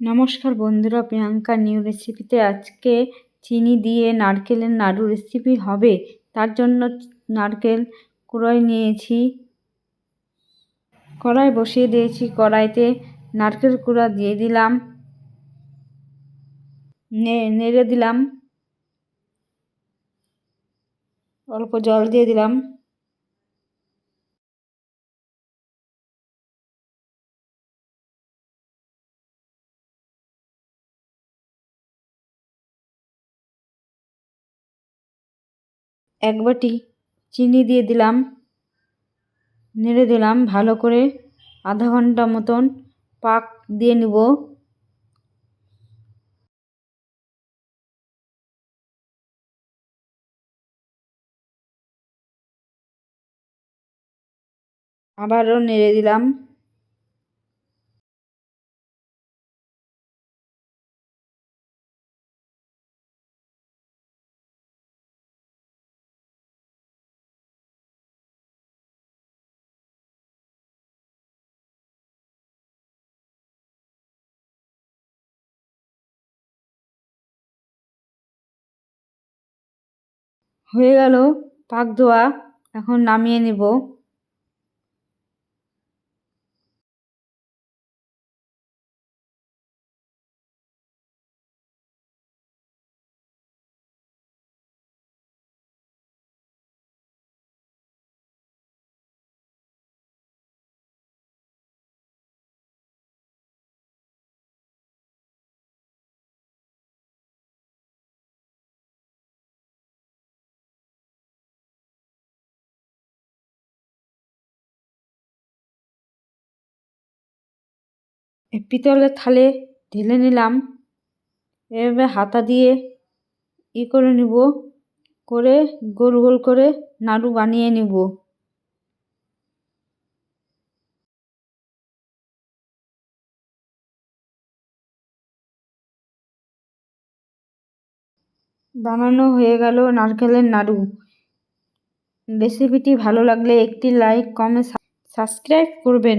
নমস্কার বন্ধুরা, প্রিয়াঙ্কা নিউ রেসিপিতে আজকে চিনি দিয়ে নারকেলের নাড়ু রেসিপি হবে। তার জন্য নারকেল কুড়াই নিয়েছি। কড়াই বসিয়ে দিয়েছি, কড়াইতে নারকেল কুড়া দিয়ে দিলাম। নেড়ে দিলাম। অল্প জল দিয়ে দিলাম। এক বাটি চিনি দিয়ে দিলাম, নেড়ে দিলাম, ভালো করে আধা ঘণ্টা মতন পাক দিয়ে নেব। আবারও নেড়ে দিলাম। হয়ে গেল পাক ধোয়া। এখন নামিয়ে নেব। পিতলের থালে ঢেলে নিলাম। এভাবে হাতা দিয়ে ই করে নিব, করে গোল গোল করে নাড়ু বানিয়ে নিব। বানানো হয়ে গেল নারকেলের নাড়ু। রেসিপিটি ভালো লাগলে একটি লাইক, কমেন্ট, সাবস্ক্রাইব করবেন।